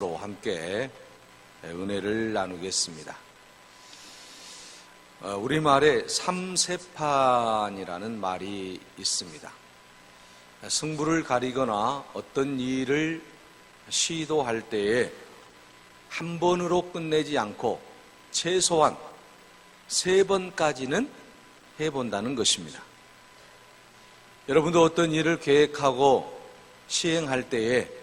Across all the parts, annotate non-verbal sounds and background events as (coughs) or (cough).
로 함께 은혜를 나누겠습니다. 어, 우리말에 삼세판이라는 말이 있습니다. 승부를 가리거나 어떤 일을 시도할 때에 한 번으로 끝내지 않고 최소한 세 번까지는 해본다는 것입니다. 여러분도 어떤 일을 계획하고 시행할 때에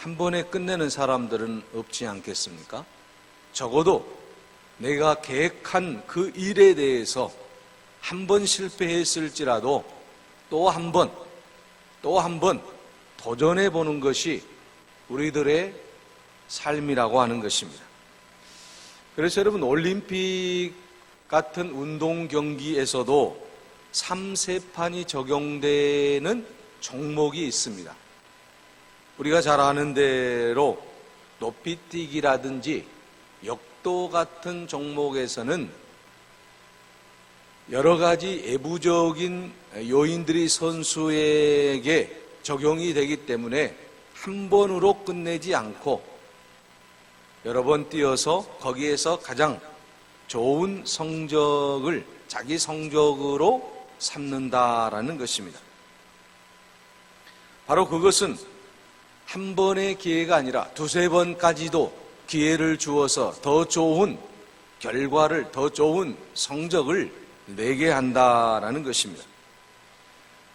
한 번에 끝내는 사람들은 없지 않겠습니까? 적어도 내가 계획한 그 일에 대해서 한 번 실패했을지라도 또 한 번, 또 한 번 도전해 보는 것이 우리들의 삶이라고 하는 것입니다. 그래서 여러분 올림픽 같은 운동 경기에서도 3세판이 적용되는 종목이 있습니다. 우리가 잘 아는 대로 높이뛰기라든지 역도 같은 종목에서는 여러 가지 외부적인 요인들이 선수에게 적용이 되기 때문에 한 번으로 끝내지 않고 여러 번 뛰어서 거기에서 가장 좋은 성적을 자기 성적으로 삼는다라는 것입니다. 바로 그것은 한 번의 기회가 아니라 두세 번까지도 기회를 주어서 더 좋은 결과를, 더 좋은 성적을 내게 한다라는 것입니다.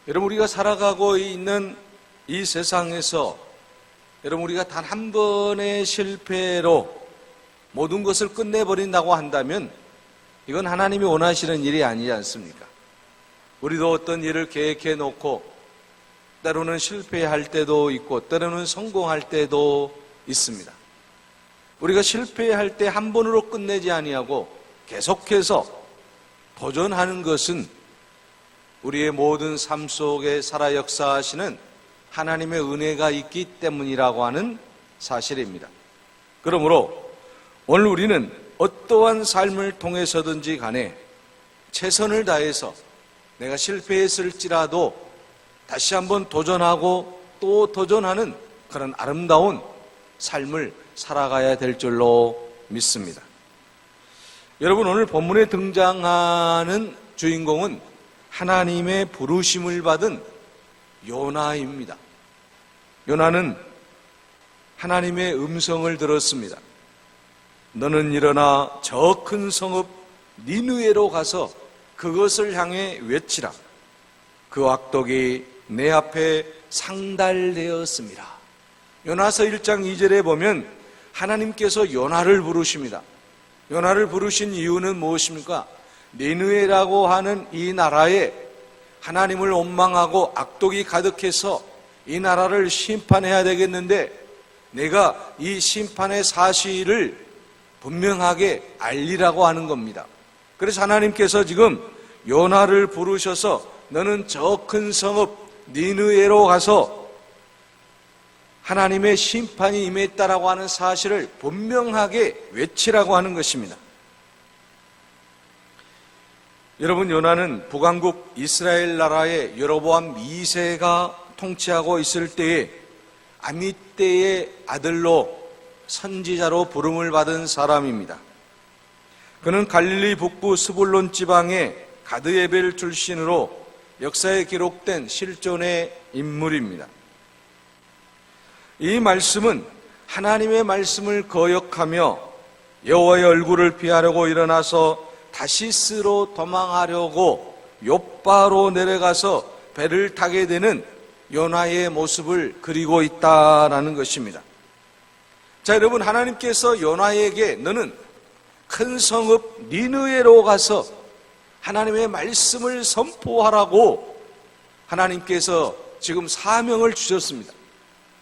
여러분, 우리가 살아가고 있는 이 세상에서 여러분, 우리가 단 한 번의 실패로 모든 것을 끝내버린다고 한다면 이건 하나님이 원하시는 일이 아니지 않습니까? 우리도 어떤 일을 계획해 놓고 때로는 실패할 때도 있고 때로는 성공할 때도 있습니다. 우리가 실패할 때 한 번으로 끝내지 아니하고 계속해서 도전하는 것은 우리의 모든 삶 속에 살아 역사하시는 하나님의 은혜가 있기 때문이라고 하는 사실입니다. 그러므로 오늘 우리는 어떠한 삶을 통해서든지 간에 최선을 다해서 내가 실패했을지라도 다시 한번 도전하고 또 도전하는 그런 아름다운 삶을 살아가야 될 줄로 믿습니다. 여러분 오늘 본문에 등장하는 주인공은 하나님의 부르심을 받은 요나입니다. 요나는 하나님의 음성을 들었습니다. 너는 일어나 저 큰 성읍 니누에로 가서 그것을 향해 외치라. 그 악독이 내 앞에 상달되었습니다. 요나서 1장 2절에 보면 하나님께서 요나를 부르십니다. 요나를 부르신 이유는 무엇입니까? 니느웨라고 하는 이 나라에 하나님을 원망하고 악독이 가득해서 이 나라를 심판해야 되겠는데 내가 이 심판의 사실을 분명하게 알리라고 하는 겁니다. 그래서 하나님께서 지금 요나를 부르셔서 너는 저 큰 성읍 니느에로 가서 하나님의 심판이 임했다라고 하는 사실을 분명하게 외치라고 하는 것입니다. 여러분 요나는 북왕국 이스라엘 나라의 여로보암 2세가 통치하고 있을 때에 아미떼의 아들로 선지자로 부름을 받은 사람입니다. 그는 갈릴리 북부 스불론 지방의 가드에벨 출신으로 역사에 기록된 실존의 인물입니다. 이 말씀은 하나님의 말씀을 거역하며 여호와의 얼굴을 피하려고 일어나서 다시스로 도망하려고 요바로 내려가서 배를 타게 되는 요나의 모습을 그리고 있다라는 것입니다. 자, 여러분 하나님께서 요나에게 너는 큰 성읍 니느에로 가서 하나님의 말씀을 선포하라고 하나님께서 지금 사명을 주셨습니다.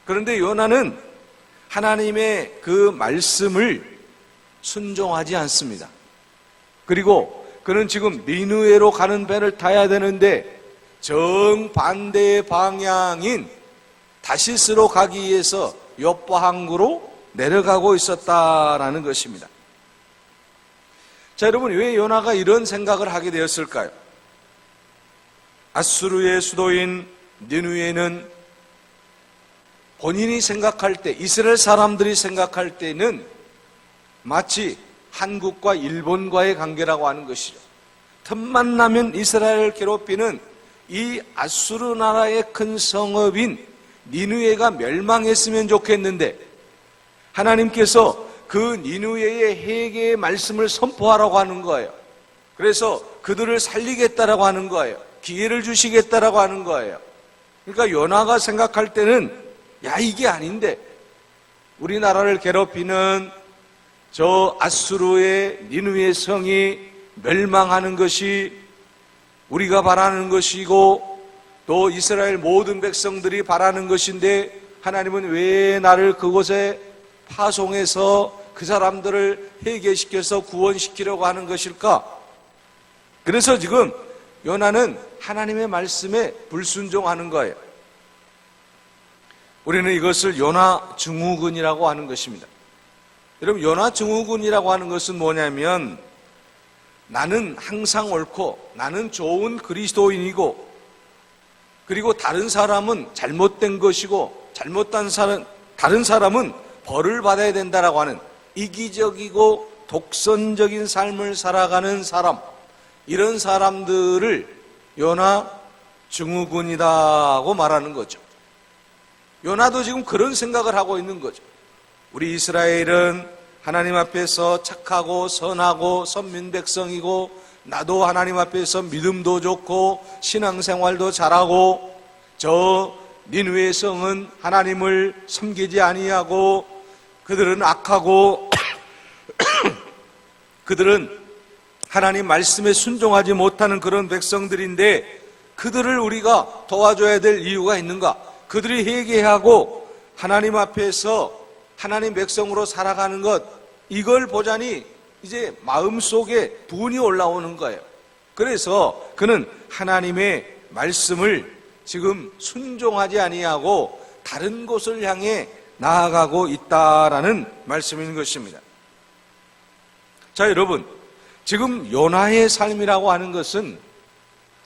그런데 요나는 하나님의 그 말씀을 순종하지 않습니다. 그리고 그는 지금 니누에로 가는 배를 타야 되는데 정반대의 방향인 다시스로 가기 위해서 요파 항구로 내려가고 있었다라는 것입니다. 자, 여러분, 왜 요나가 이런 생각을 하게 되었을까요? 아수르의 수도인 니누에는 본인이 생각할 때, 이스라엘 사람들이 생각할 때는 마치 한국과 일본과의 관계라고 하는 것이죠. 틈만 나면 이스라엘을 괴롭히는 이 아수르 나라의 큰 성읍인 니누에가 멸망했으면 좋겠는데 하나님께서 그 니누에의 회개의 말씀을 선포하라고 하는 거예요. 그래서 그들을 살리겠다라고 하는 거예요. 기회를 주시겠다라고 하는 거예요. 그러니까 요나가 생각할 때는 야 이게 아닌데 우리나라를 괴롭히는 저 아수르의 니누의 성이 멸망하는 것이 우리가 바라는 것이고 또 이스라엘 모든 백성들이 바라는 것인데 하나님은 왜 나를 그곳에 파송해서 그 사람들을 회개시켜서 구원시키려고 하는 것일까? 그래서 지금 요나는 하나님의 말씀에 불순종하는 거예요. 우리는 이것을 요나 증후군이라고 하는 것입니다. 여러분, 요나 증후군이라고 하는 것은 뭐냐면 나는 항상 옳고 나는 좋은 그리스도인이고 그리고 다른 사람은 잘못된 것이고 잘못된 사람 다른 사람은 벌을 받아야 된다라고 하는 이기적이고 독선적인 삶을 살아가는 사람 이런 사람들을 요나 증후군이다고 말하는 거죠. 요나도 지금 그런 생각을 하고 있는 거죠. 우리 이스라엘은 하나님 앞에서 착하고 선하고 선민 백성이고 나도 하나님 앞에서 믿음도 좋고 신앙생활도 잘하고 저 니누의 성은 하나님을 섬기지 아니하고 그들은 악하고 (coughs) 그들은 하나님 말씀에 순종하지 못하는 그런 백성들인데 그들을 우리가 도와줘야 될 이유가 있는가? 그들이 회개하고 하나님 앞에서 하나님 백성으로 살아가는 것 이걸 보자니 이제 마음속에 분이 올라오는 거예요. 그래서 그는 하나님의 말씀을 지금 순종하지 아니하고 다른 곳을 향해 나아가고 있다라는 말씀인 것입니다. 자, 여러분. 지금 요나의 삶이라고 하는 것은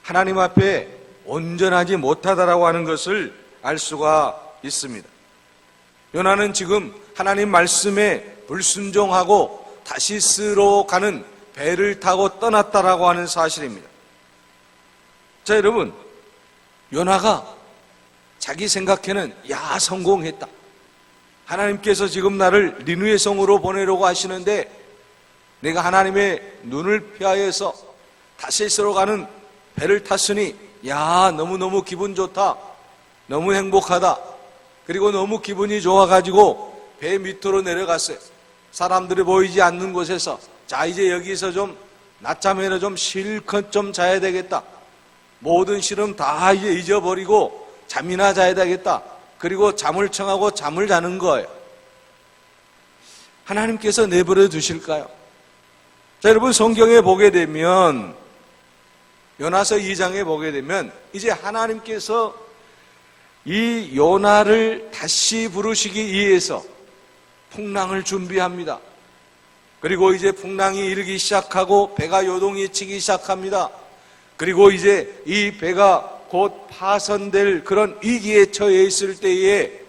하나님 앞에 온전하지 못하다라고 하는 것을 알 수가 있습니다. 요나는 지금 하나님 말씀에 불순종하고 다시스로 가는 배를 타고 떠났다라고 하는 사실입니다. 자, 여러분. 요나가 자기 생각에는 야, 성공했다. 하나님께서 지금 나를 니누의 성으로 보내려고 하시는데 내가 하나님의 눈을 피하여서 다시스로 가는 배를 탔으니 야, 너무너무 기분 좋다. 너무 행복하다. 그리고 너무 기분이 좋아가지고 배 밑으로 내려갔어요. 사람들이 보이지 않는 곳에서 자, 이제 여기서 좀 낮잠에는 좀 실컷 좀 자야 되겠다. 모든 시름 다 이제 잊어버리고 잠이나 자야 되겠다. 그리고 잠을 청하고 잠을 자는 거예요. 하나님께서 내버려 두실까요? 자, 여러분 성경에 보게 되면 요나서 2장에 보게 되면 이제 하나님께서 이 요나를 다시 부르시기 위해서 풍랑을 준비합니다. 그리고 이제 풍랑이 일기 시작하고 배가 요동이 치기 시작합니다. 그리고 이제 이 배가 곧 파선될 그런 위기에 처해 있을 때에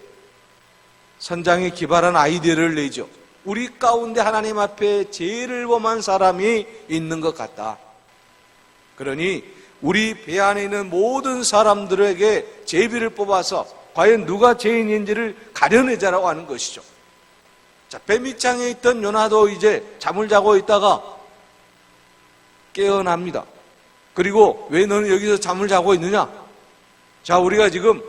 선장이 기발한 아이디어를 내죠. 우리 가운데 하나님 앞에 죄를 범한 사람이 있는 것 같다. 그러니 우리 배 안에 있는 모든 사람들에게 제비를 뽑아서 과연 누가 죄인인지를 가려내자라고 하는 것이죠. 자, 배 밑장에 있던 요나도 이제 잠을 자고 있다가 깨어납니다. 그리고 왜 너는 여기서 잠을 자고 있느냐? 자, 우리가 지금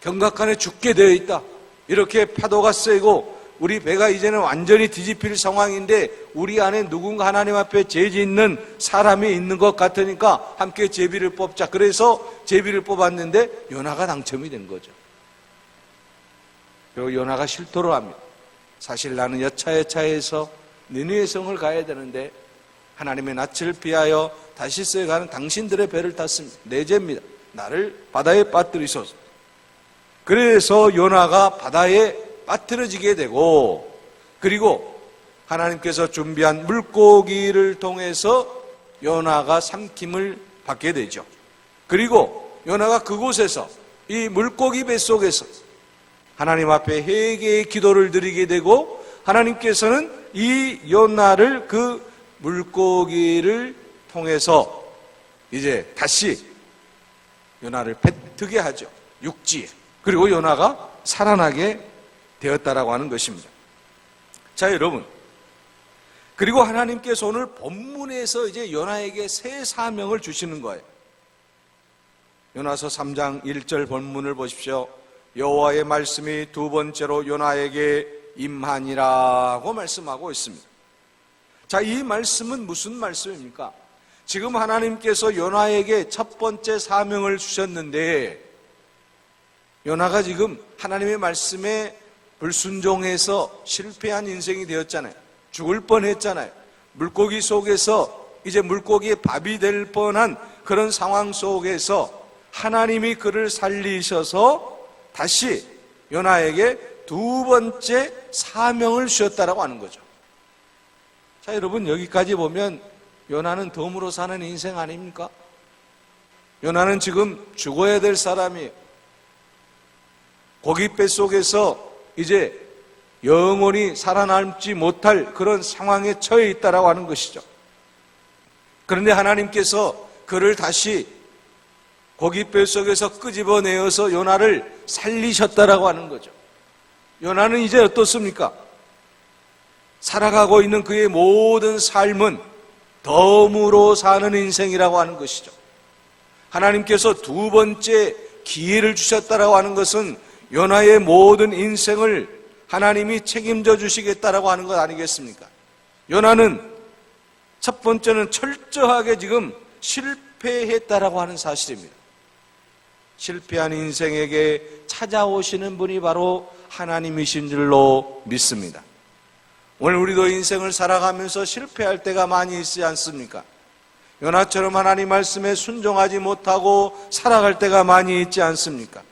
경각간에 죽게 되어 있다. 이렇게 파도가 세고 우리 배가 이제는 완전히 뒤집힐 상황인데 우리 안에 누군가 하나님 앞에 죄 짓는 사람이 있는 것 같으니까 함께 제비를 뽑자. 그래서 제비를 뽑았는데 요나가 당첨이 된 거죠. 그리고 요나가 실토를 합니다. 사실 나는 여차여차해서 니누의 성을 가야 되는데 하나님의 낯을 피하여 다시스에 가는 당신들의 배를 탔습니다. 내 죄입니다. 나를 바다에 빠뜨리소서. 그래서 요나가 바다에 빠뜨려지게 되고 그리고 하나님께서 준비한 물고기를 통해서 요나가 삼킴을 받게 되죠. 그리고 요나가 그곳에서 이 물고기 뱃속에서 하나님 앞에 회개의 기도를 드리게 되고 하나님께서는 이 요나를 그 물고기를 통해서 이제 다시 요나를 뱉게 하죠. 육지에. 그리고 요나가 살아나게 되었다라고 하는 것입니다. 자, 여러분. 그리고 하나님께서 오늘 본문에서 이제 요나에게 새 사명을 주시는 거예요. 요나서 3장 1절 본문을 보십시오. 여호와의 말씀이 두 번째로 요나에게 임하니라고 말씀하고 있습니다. 자, 이 말씀은 무슨 말씀입니까? 지금 하나님께서 요나에게 첫 번째 사명을 주셨는데 요나가 지금 하나님의 말씀에 불순종해서 실패한 인생이 되었잖아요. 죽을 뻔했잖아요. 물고기 속에서 이제 물고기의 밥이 될 뻔한 그런 상황 속에서 하나님이 그를 살리셔서 다시 요나에게 두 번째 사명을 주셨다라고 하는 거죠. 자, 여러분 여기까지 보면 요나는 덤으로 사는 인생 아닙니까? 요나는 지금 죽어야 될 사람이에요. 고깃배 속에서 이제 영원히 살아남지 못할 그런 상황에 처해 있다라고 하는 것이죠. 그런데 하나님께서 그를 다시 고깃배 속에서 끄집어내어서 요나를 살리셨다라고 하는 거죠. 요나는 이제 어떻습니까? 살아가고 있는 그의 모든 삶은 덤으로 사는 인생이라고 하는 것이죠. 하나님께서 두 번째 기회를 주셨다라고 하는 것은 요나의 모든 인생을 하나님이 책임져 주시겠다라고 하는 것 아니겠습니까? 요나는 첫 번째는 철저하게 지금 실패했다라고 하는 사실입니다. 실패한 인생에게 찾아오시는 분이 바로 하나님이신 줄로 믿습니다. 오늘 우리도 인생을 살아가면서 실패할 때가 많이 있지 않습니까? 요나처럼 하나님 말씀에 순종하지 못하고 살아갈 때가 많이 있지 않습니까?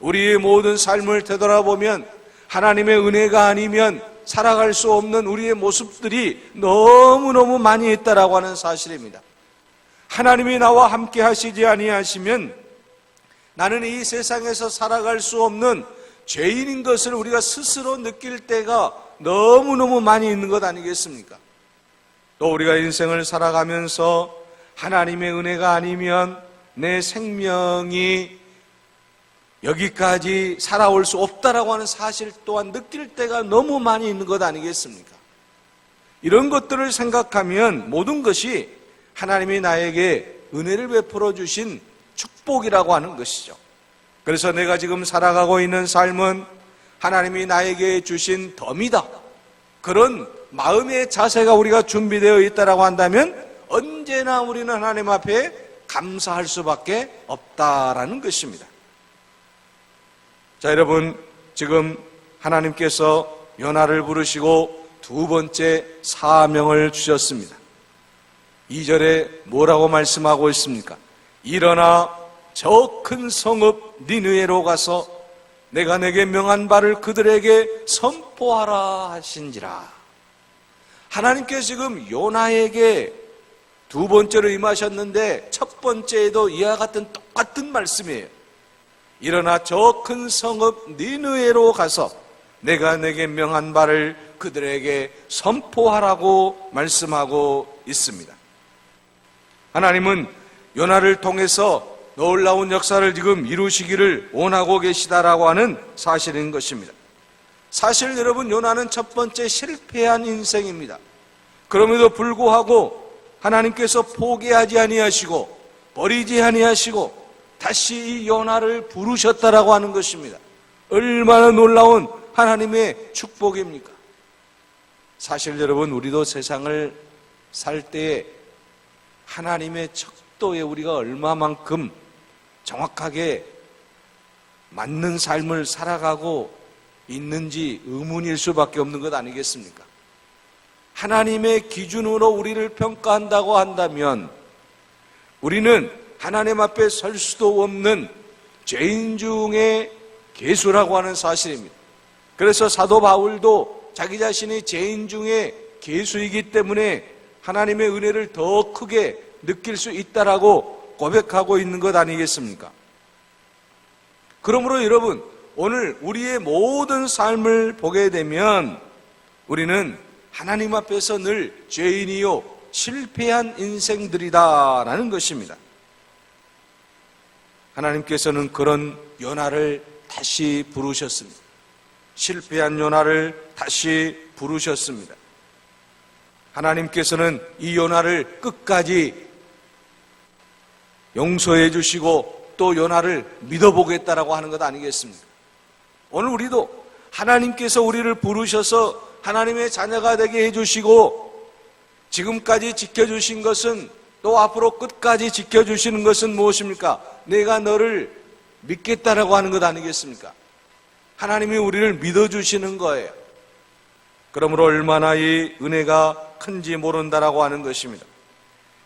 우리의 모든 삶을 되돌아보면 하나님의 은혜가 아니면 살아갈 수 없는 우리의 모습들이 너무너무 많이 있다라고 하는 사실입니다. 하나님이 나와 함께 하시지 아니하시면 나는 이 세상에서 살아갈 수 없는 죄인인 것을 우리가 스스로 느낄 때가 너무너무 많이 있는 것 아니겠습니까? 또 우리가 인생을 살아가면서 하나님의 은혜가 아니면 내 생명이 여기까지 살아올 수 없다라고 하는 사실 또한 느낄 때가 너무 많이 있는 것 아니겠습니까? 이런 것들을 생각하면 모든 것이 하나님이 나에게 은혜를 베풀어 주신 축복이라고 하는 것이죠. 그래서 내가 지금 살아가고 있는 삶은 하나님이 나에게 주신 덤이다. 그런 마음의 자세가 우리가 준비되어 있다라고 한다면 언제나 우리는 하나님 앞에 감사할 수밖에 없다라는 것입니다. 자, 여러분, 지금 하나님께서 연하를 부르시고 두 번째 사명을 주셨습니다. 2절에 뭐라고 말씀하고 있습니까? 일어나 저 큰 성읍 니느에로 가서 내가 내게 명한 바를 그들에게 선포하라 하신지라. 하나님께서 지금 요나에게 두 번째로 임하셨는데 첫 번째에도 이와 같은 똑같은 말씀이에요. 일어나 저 큰 성읍 니느에로 가서 내가 내게 명한 바를 그들에게 선포하라고 말씀하고 있습니다. 하나님은 요나를 통해서 놀라운 역사를 지금 이루시기를 원하고 계시다라고 하는 사실인 것입니다. 사실 여러분 요나는 첫 번째 실패한 인생입니다. 그럼에도 불구하고 하나님께서 포기하지 아니하시고 버리지 아니하시고 다시 이 요나를 부르셨다라고 하는 것입니다. 얼마나 놀라운 하나님의 축복입니까? 사실 여러분 우리도 세상을 살 때에 하나님의 척도에 우리가 얼마만큼 정확하게 맞는 삶을 살아가고 있는지 의문일 수밖에 없는 것 아니겠습니까? 하나님의 기준으로 우리를 평가한다고 한다면 우리는 하나님 앞에 설 수도 없는 죄인 중의 개수라고 하는 사실입니다. 그래서 사도 바울도 자기 자신이 죄인 중의 개수이기 때문에 하나님의 은혜를 더 크게 느낄 수 있다라고 고백하고 있는 것 아니겠습니까? 그러므로 여러분, 오늘 우리의 모든 삶을 보게 되면 우리는 하나님 앞에서 늘 죄인이요 실패한 인생들이다라는 것입니다. 하나님께서는 그런 요나를 다시 부르셨습니다. 실패한 요나를 다시 부르셨습니다. 하나님께서는 이 요나를 끝까지 용서해 주시고 또 요나를 믿어보겠다라고 하는 것 아니겠습니까? 오늘 우리도 하나님께서 우리를 부르셔서 하나님의 자녀가 되게 해주시고 지금까지 지켜주신 것은 또 앞으로 끝까지 지켜주시는 것은 무엇입니까? 내가 너를 믿겠다라고 하는 것 아니겠습니까? 하나님이 우리를 믿어주시는 거예요. 그러므로 얼마나 이 은혜가 큰지 모른다라고 하는 것입니다.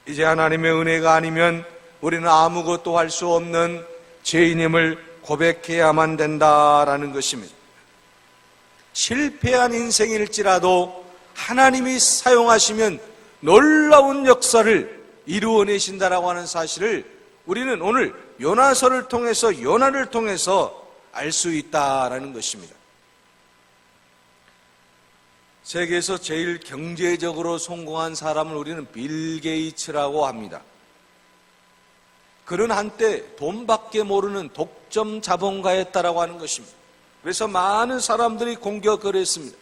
이제 하나님의 은혜가 아니면 우리는 아무것도 할 수 없는 죄인임을 고백해야만 된다라는 것입니다. 실패한 인생일지라도 하나님이 사용하시면 놀라운 역사를 이루어내신다라고 하는 사실을 우리는 오늘 요나서를 통해서 요나를 통해서 알 수 있다라는 것입니다. 세계에서 제일 경제적으로 성공한 사람을 우리는 빌 게이츠라고 합니다. 그는 한때 돈밖에 모르는 독점 자본가였다라고 하는 것입니다. 그래서 많은 사람들이 공격을 했습니다.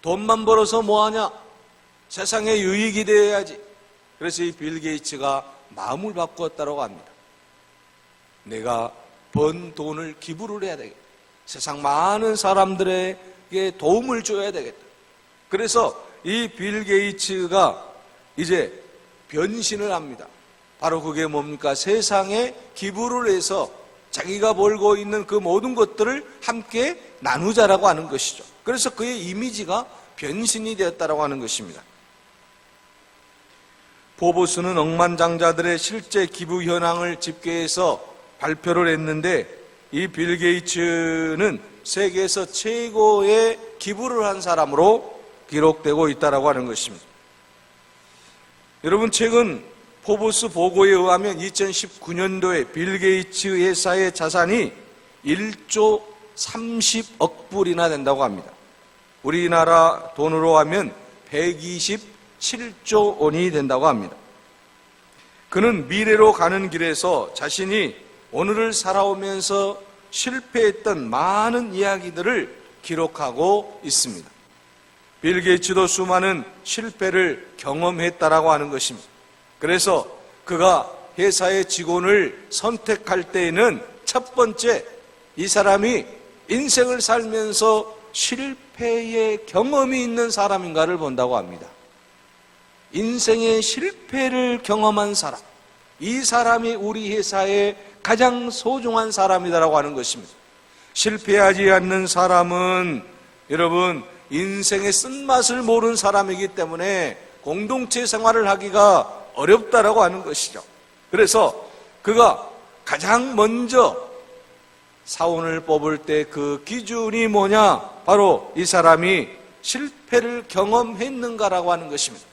돈만 벌어서 뭐하냐? 세상에 유익이 되어야지. 그래서 이 빌 게이츠가 마음을 바꾸었다고 합니다. 내가 번 돈을 기부를 해야 되겠다. 세상 많은 사람들에게 도움을 줘야 되겠다. 그래서 이 빌 게이츠가 이제 변신을 합니다. 바로 그게 뭡니까? 세상에 기부를 해서 자기가 벌고 있는 그 모든 것들을 함께 나누자라고 하는 것이죠. 그래서 그의 이미지가 변신이 되었다라고 하는 것입니다. 포보스는 억만장자들의 실제 기부 현황을 집계해서 발표를 했는데 이 빌 게이츠는 세계에서 최고의 기부를 한 사람으로 기록되고 있다라고 하는 것입니다. 여러분 최근 포브스 보고에 의하면 2019년도에 빌 게이츠 회사의 자산이 1조 30억 불이나 된다고 합니다. 우리나라 돈으로 하면 127조 원이 된다고 합니다. 그는 미래로 가는 길에서 자신이 오늘을 살아오면서 실패했던 많은 이야기들을 기록하고 있습니다. 빌 게이츠도 수많은 실패를 경험했다라고 하는 것입니다. 그래서 그가 회사의 직원을 선택할 때에는 첫 번째 이 사람이 인생을 살면서 실패의 경험이 있는 사람인가를 본다고 합니다. 인생의 실패를 경험한 사람. 이 사람이 우리 회사의 가장 소중한 사람이다라고 하는 것입니다. 실패하지 않는 사람은 여러분 인생의 쓴맛을 모르는 사람이기 때문에 공동체 생활을 하기가 어렵다라고 하는 것이죠. 그래서 그가 가장 먼저 사원을 뽑을 때 그 기준이 뭐냐? 바로 이 사람이 실패를 경험했는가라고 하는 것입니다.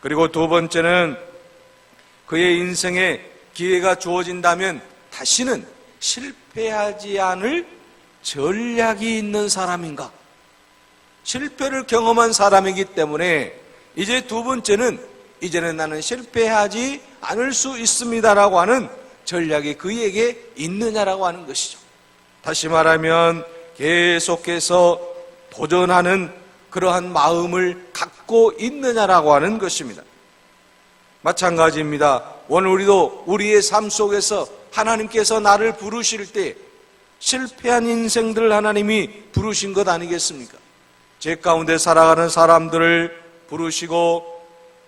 그리고 두 번째는 그의 인생에 기회가 주어진다면 다시는 실패하지 않을 전략이 있는 사람인가? 실패를 경험한 사람이기 때문에 이제 두 번째는 이제는 나는 실패하지 않을 수 있습니다라고 하는 전략이 그에게 있느냐라고 하는 것이죠. 다시 말하면 계속해서 도전하는 그러한 마음을 갖고 있느냐라고 하는 것입니다. 마찬가지입니다. 오늘 우리도 우리의 삶 속에서 하나님께서 나를 부르실 때 실패한 인생들 하나님이 부르신 것 아니겠습니까? 제 가운데 살아가는 사람들을 부르시고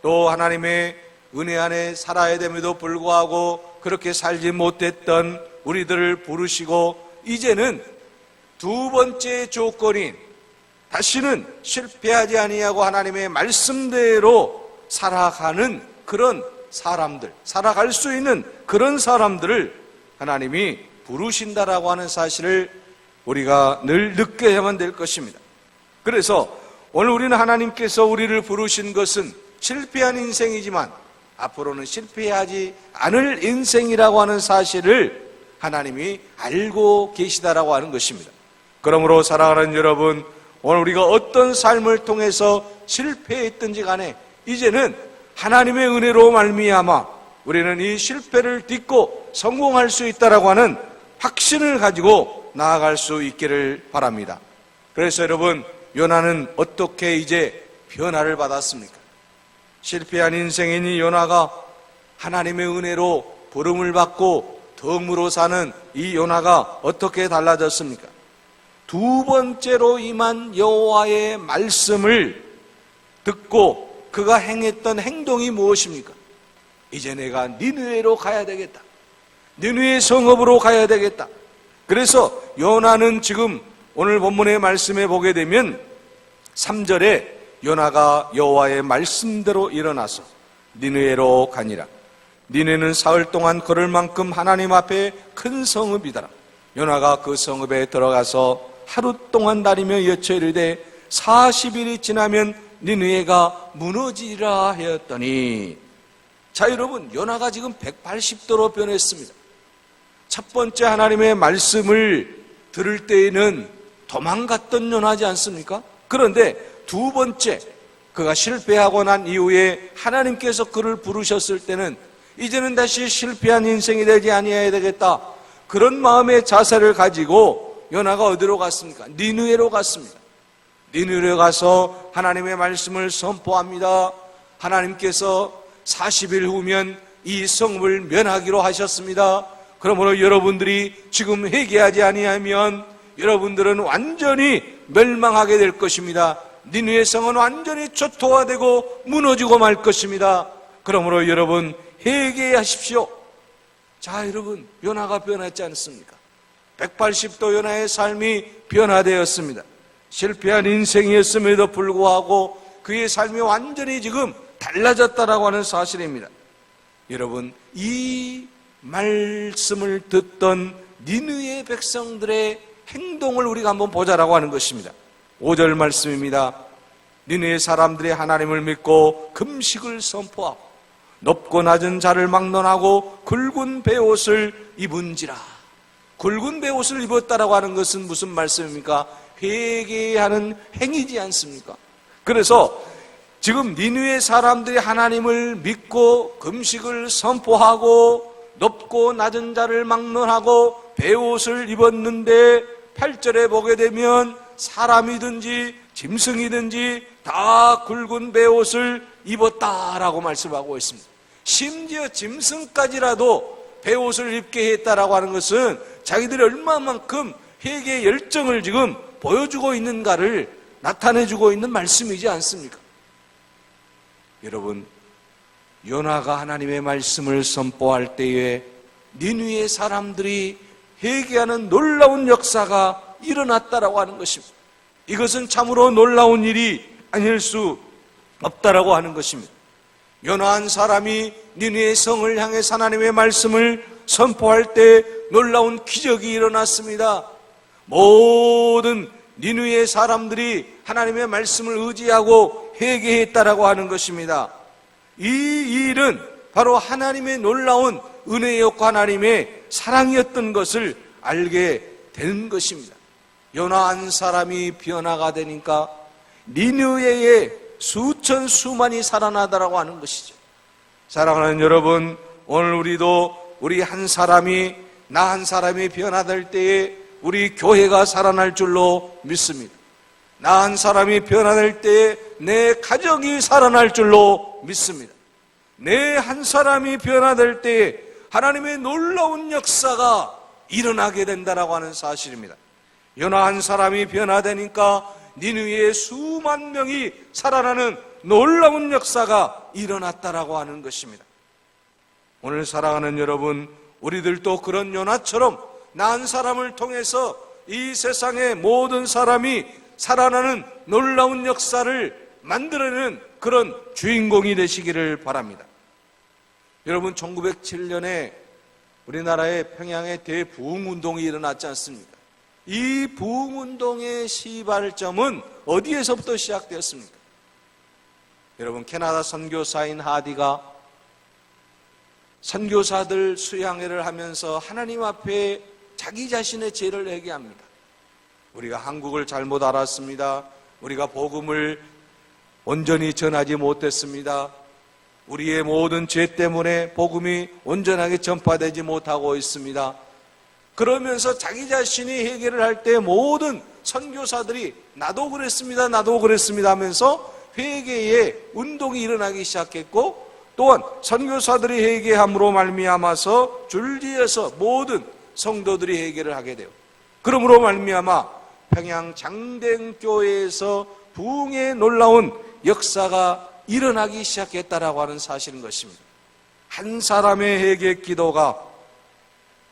또 하나님의 은혜 안에 살아야 됨에도 불구하고 그렇게 살지 못했던 우리들을 부르시고 이제는 두 번째 조건인 다시는 실패하지 아니하고 하나님의 말씀대로 살아가는 그런 사람들, 살아갈 수 있는 그런 사람들을 하나님이 부르신다라고 하는 사실을 우리가 늘 느껴야만 될 것입니다. 그래서 오늘 우리는 하나님께서 우리를 부르신 것은 실패한 인생이지만 앞으로는 실패하지 않을 인생이라고 하는 사실을 하나님이 알고 계시다라고 하는 것입니다. 그러므로 사랑하는 여러분, 오늘 우리가 어떤 삶을 통해서 실패했든지 간에 이제는 하나님의 은혜로 말미암아 우리는 이 실패를 딛고 성공할 수 있다라고 하는 확신을 가지고 나아갈 수 있기를 바랍니다. 그래서 여러분, 요나는 어떻게 이제 변화를 받았습니까? 실패한 인생인 이 요나가 하나님의 은혜로 부름을 받고 덤으로 사는 이 요나가 어떻게 달라졌습니까? 두 번째로 임한 여호와의 말씀을 듣고 그가 행했던 행동이 무엇입니까? 이제 내가 니느웨로 가야 되겠다. 니느웨 성읍으로 가야 되겠다. 그래서 요나는 지금 오늘 본문의 말씀에 보게 되면 3절에 요나가 여호와의 말씀대로 일어나서 니느웨로 가니라. 니네는 사흘 동안 걸을 만큼 하나님 앞에 큰 성읍이더라. 요나가 그 성읍에 들어가서 하루 동안 다니며 여쳐 이르되 40일이 지나면 니느웨가 무너지리라 하였더니 자 여러분 요나가 지금 180도로 변했습니다. 첫 번째 하나님의 말씀을 들을 때에는 도망갔던 요나지 않습니까? 그런데 두 번째 그가 실패하고 난 이후에 하나님께서 그를 부르셨을 때는 이제는 다시 실패한 인생이 되지 아니해야 되겠다. 그런 마음의 자세를 가지고 요나가 어디로 갔습니까? 니누에로 갔습니다. 니누에 가서 하나님의 말씀을 선포합니다. 하나님께서 40일 후면 이 성읍을 면하기로 하셨습니다. 그러므로 여러분들이 지금 회개하지 아니하면 여러분들은 완전히 멸망하게 될 것입니다. 니누의 성은 완전히 초토화되고 무너지고 말 것입니다. 그러므로 여러분 회개하십시오. 자, 여러분 요나가 변했지 않습니까? 180도 요나의 삶이 변화되었습니다. 실패한 인생이었음에도 불구하고 그의 삶이 완전히 지금 달라졌다라고 하는 사실입니다. 여러분, 이 말씀을 듣던 니느의 백성들의 행동을 우리가 한번 보자라고 하는 것입니다. 5절 말씀입니다. 니느의 사람들이 하나님을 믿고 금식을 선포하고 높고 낮은 자를 막론하고 굵은 베옷을 입은지라. 굵은 베옷을 입었다라고 하는 것은 무슨 말씀입니까? 회개하는 행위지 않습니까? 그래서 지금 니누의 사람들이 하나님을 믿고 금식을 선포하고 높고 낮은 자를 막론하고 베옷을 입었는데 8절에 보게 되면 사람이든지 짐승이든지 다 굵은 베옷을 입었다라고 말씀하고 있습니다. 심지어 짐승까지라도 베옷을 입게 했다라고 하는 것은 자기들이 얼마만큼 회개의 열정을 지금 보여주고 있는가를 나타내주고 있는 말씀이지 않습니까? 여러분, 요나가 하나님의 말씀을 선포할 때에 니누의 사람들이 회개하는 놀라운 역사가 일어났다라고 하는 것입니다. 이것은 참으로 놀라운 일이 아닐 수 없다라고 하는 것입니다. 연화한 사람이 니누의 성을 향해 하나님의 말씀을 선포할 때 놀라운 기적이 일어났습니다. 모든 니누의 사람들이 하나님의 말씀을 의지하고 회개했다라고 하는 것입니다. 이 일은 바로 하나님의 놀라운 은혜였고 하나님의 사랑이었던 것을 알게 되는 것입니다. 연화한 사람이 변화가 되니까 니누에의 수천 수만이 살아나다라고 하는 것이죠. 사랑하는 여러분, 오늘 우리도 우리 한 사람이 나 한 사람이 변화될 때에 우리 교회가 살아날 줄로 믿습니다. 나 한 사람이 변화될 때에 내 가정이 살아날 줄로 믿습니다. 내 한 사람이 변화될 때에 하나님의 놀라운 역사가 일어나게 된다라고 하는 사실입니다. 연하 한 사람이 변화되니까 니누의 수만 명이 살아나는 놀라운 역사가 일어났다라고 하는 것입니다. 오늘 사랑하는 여러분, 우리들도 그런 연하처럼 난 사람을 통해서 이 세상의 모든 사람이 살아나는 놀라운 역사를 만들어내는 그런 주인공이 되시기를 바랍니다. 여러분, 1907년에 우리나라의 평양에 대부흥 운동이 일어났지 않습니까? 이 부흥운동의 시발점은 어디에서부터 시작되었습니까? 여러분, 캐나다 선교사인 하디가 선교사들 수양회를 하면서 하나님 앞에 자기 자신의 죄를 얘기합니다. 우리가 한국을 잘못 알았습니다. 우리가 복음을 온전히 전하지 못했습니다. 우리의 모든 죄 때문에 복음이 온전하게 전파되지 못하고 있습니다. 그러면서 자기 자신이 해결을 할 때 모든 선교사들이 나도 그랬습니다. 나도 그랬습니다 하면서 회개의 운동이 일어나기 시작했고 또한 선교사들이 회개함으로 말미암아서 줄지어서 모든 성도들이 회개를 하게 돼요. 그러므로 말미암아 평양 장대교회에서 부흥의 놀라운 역사가 일어나기 시작했다라고 하는 사실인 것입니다. 한 사람의 회개 기도가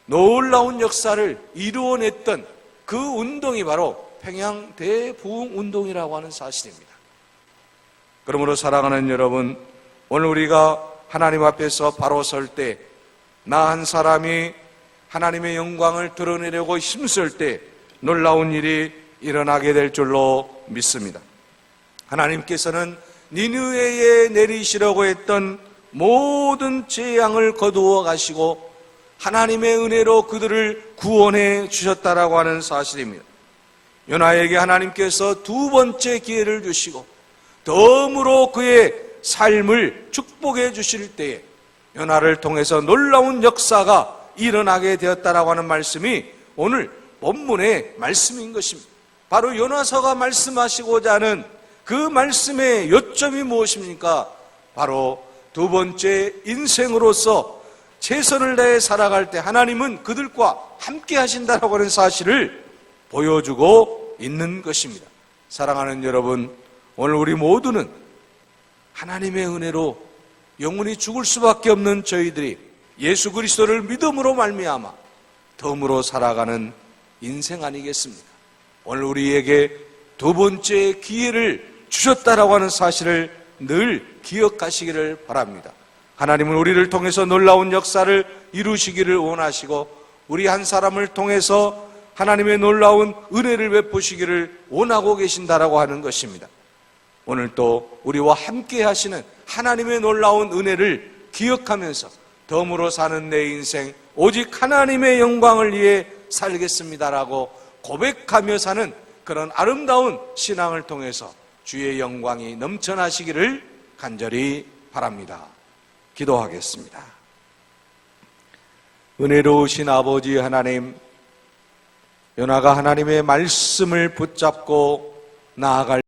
놀라운 역사를 이루어냈던 그 운동이 바로 평양 대부흥 운동이라고 하는 사실입니다. 그러므로 사랑하는 여러분, 오늘 우리가 하나님 앞에서 바로 설 때, 나 한 사람이 하나님의 영광을 드러내려고 힘쓸 때 놀라운 일이 일어나게 될 줄로 믿습니다. 하나님께서는 니느웨에 내리시려고 했던 모든 재앙을 거두어 가시고 하나님의 은혜로 그들을 구원해 주셨다라고 하는 사실입니다. 요나에게 하나님께서 두 번째 기회를 주시고 덤으로 그의 삶을 축복해 주실 때에 요나를 통해서 놀라운 역사가 일어나게 되었다라고 하는 말씀이 오늘 본문의 말씀인 것입니다. 바로 요나서가 말씀하시고자 하는 그 말씀의 요점이 무엇입니까? 바로 두 번째 인생으로서 최선을 다해 살아갈 때 하나님은 그들과 함께 하신다라고 하는 사실을 보여주고 있는 것입니다. 사랑하는 여러분, 오늘 우리 모두는 하나님의 은혜로 영원히 죽을 수밖에 없는 저희들이 예수 그리스도를 믿음으로 말미암아 덤으로 살아가는 인생 아니겠습니까? 오늘 우리에게 두 번째 기회를 주셨다라고 하는 사실을 늘 기억하시기를 바랍니다. 하나님은 우리를 통해서 놀라운 역사를 이루시기를 원하시고 우리 한 사람을 통해서 하나님의 놀라운 은혜를 베푸시기를 원하고 계신다라고 하는 것입니다. 오늘 또 우리와 함께 하시는 하나님의 놀라운 은혜를 기억하면서 덤으로 사는 내 인생 오직 하나님의 영광을 위해 살겠습니다라고 고백하며 사는 그런 아름다운 신앙을 통해서 주의 영광이 넘쳐나시기를 간절히 바랍니다. 기도하겠습니다. 은혜로우신 아버지 하나님, 연하가 하나님의 말씀을 붙잡고 나아갈